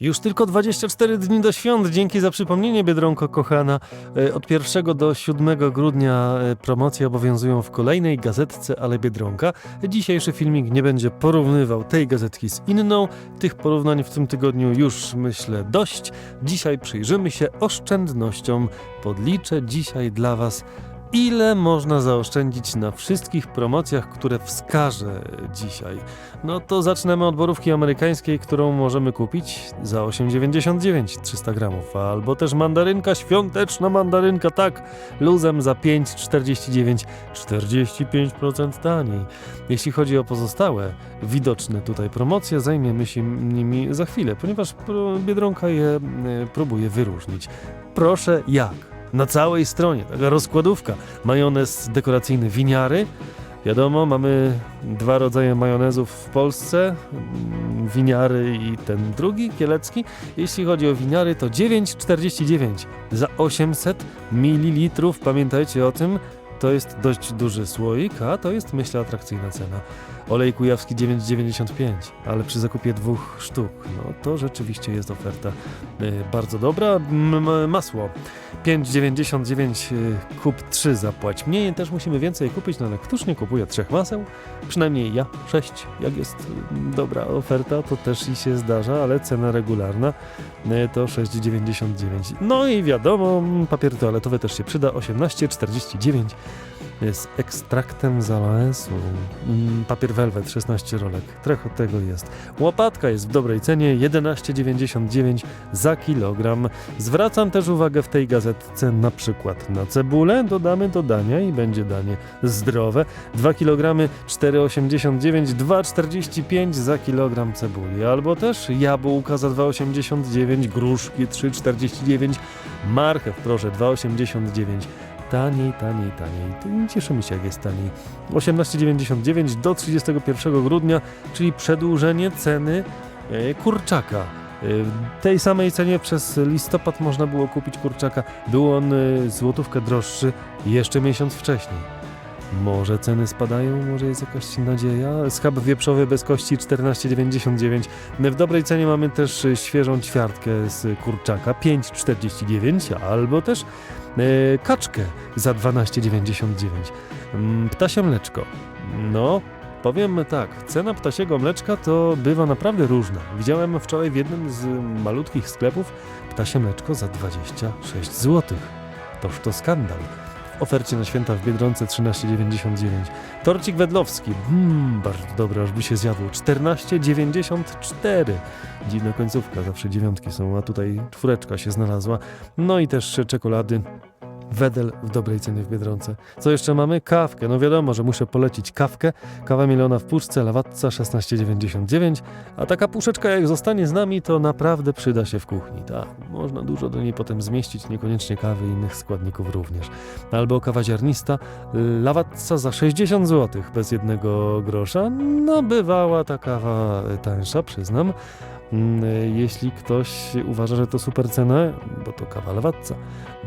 Już tylko 24 dni do świąt. Dzięki za przypomnienie, Biedronko kochana. E, Od 1 do 7 grudnia e, promocje obowiązują w kolejnej gazetce Ale Biedronka. Dzisiejszy filmik nie będzie porównywał tej gazetki z inną. Tych porównań w tym tygodniu już myślę dość. Dzisiaj przyjrzymy się oszczędnościom. Podliczę dzisiaj dla Was ile można zaoszczędzić na wszystkich promocjach, które wskażę dzisiaj. No to zaczniemy od borówki amerykańskiej, którą możemy kupić za 8,99 300 gramów, albo też mandarynka, świąteczna mandarynka, tak, luzem za 5,49 45% taniej. Jeśli chodzi o pozostałe widoczne tutaj promocje, zajmiemy się nimi za chwilę, ponieważ Biedronka je e, próbuje wyróżnić. Proszę jak? Na całej stronie, taka rozkładówka. Majonez dekoracyjny winiary. Wiadomo, mamy dwa rodzaje majonezów w Polsce, mm, winiary i ten drugi, kielecki. Jeśli chodzi o winiary, to 9,49 za 800 ml. Pamiętajcie o tym, to jest dość duży słoik, a to jest, myślę, atrakcyjna cena. Olej kujawski 9,95, ale przy zakupie dwóch sztuk, no to rzeczywiście jest oferta y, bardzo dobra. M- masło 5,99 y, kup 3 zapłać mniej, też musimy więcej kupić, no ale któż nie kupuje trzech maseł? Przynajmniej ja, 6. Jak jest y, dobra oferta, to też i się zdarza, ale cena regularna to 6,99. No i wiadomo, papier toaletowy też się przyda, 18,49 z ekstraktem z aloesu. Mm, Papier velvet 16 rolek. Trochę tego jest. Łopatka jest w dobrej cenie 11,99 za kilogram. Zwracam też uwagę w tej gazetce na przykład na cebulę. Dodamy do dania i będzie danie zdrowe. 2 kg 4,89, 2,45 za kilogram cebuli. Albo też jabłka za 2,89, gruszki 3,49, marchew proszę 2,89 taniej, taniej, taniej. Cieszymy się, jak jest taniej. 18,99 do 31 grudnia, czyli przedłużenie ceny e, kurczaka. E, W tej samej cenie przez listopad można było kupić kurczaka. Był on e, złotówkę droższy jeszcze miesiąc wcześniej. Może ceny spadają, może jest jakaś nadzieja. Schab wieprzowy bez kości 14,99. W dobrej cenie mamy też świeżą ćwiartkę z kurczaka 5,49 albo też e, kaczkę za 12,99. Mm, Ptasie mleczko. No, powiem tak, cena ptasiego mleczka to bywa naprawdę różna. Widziałem wczoraj w jednym z malutkich sklepów ptasie mleczko za 26 zł. Toż to skandal. Ofercie na święta w Biedronce 13,99. Torcik wedlowski, mmm, bardzo dobry, aż by się zjadło. 14,94. Dziwna końcówka, zawsze dziewiątki są, a tutaj czwóreczka się znalazła. No i też czekolady. Wedel w dobrej cenie w Biedronce. Co jeszcze mamy? Kawkę. No wiadomo, że muszę polecić kawkę. Kawa miliona w puszce, lawatca 16,99. A taka puszeczka jak zostanie z nami, to naprawdę przyda się w kuchni. Tak, można dużo do niej potem zmieścić, niekoniecznie kawy i innych składników również. Albo kawa ziarnista, lawatca za 60 zł bez jednego grosza. No bywała ta kawa tańsza, przyznam. Mm, Jeśli ktoś uważa, że to super cena, bo to kawa lawatca,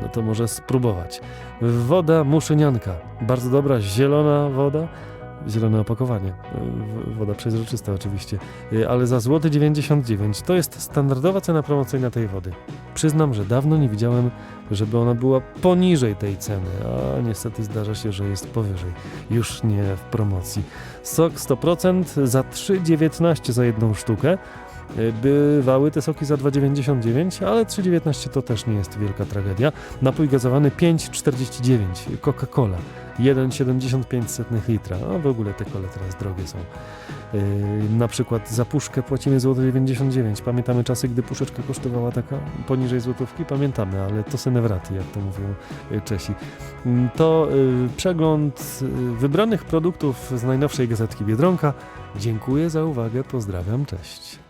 no to może spróbować. Woda muszynianka. Bardzo dobra, zielona woda. Zielone opakowanie. Woda przezroczysta oczywiście. Y, Ale za złoty 99 to jest standardowa cena promocyjna tej wody. Przyznam, że dawno nie widziałem, żeby ona była poniżej tej ceny, a niestety zdarza się, że jest powyżej. Już nie w promocji. Sok 100% za 3,19 za jedną sztukę. Bywały te soki za 2,99, ale 3,19 to też nie jest wielka tragedia. Napój gazowany 5,49, Coca-Cola 1,75 litra. A w ogóle te kole teraz drogie są. Yy, na przykład za puszkę płacimy złoto 99. Pamiętamy czasy, gdy puszeczka kosztowała taka poniżej złotówki? Pamiętamy, ale to se wraty, jak to mówią yy, Czesi. Mm, To yy, przegląd yy, wybranych produktów z najnowszej gazetki Biedronka. Dziękuję za uwagę, pozdrawiam, cześć.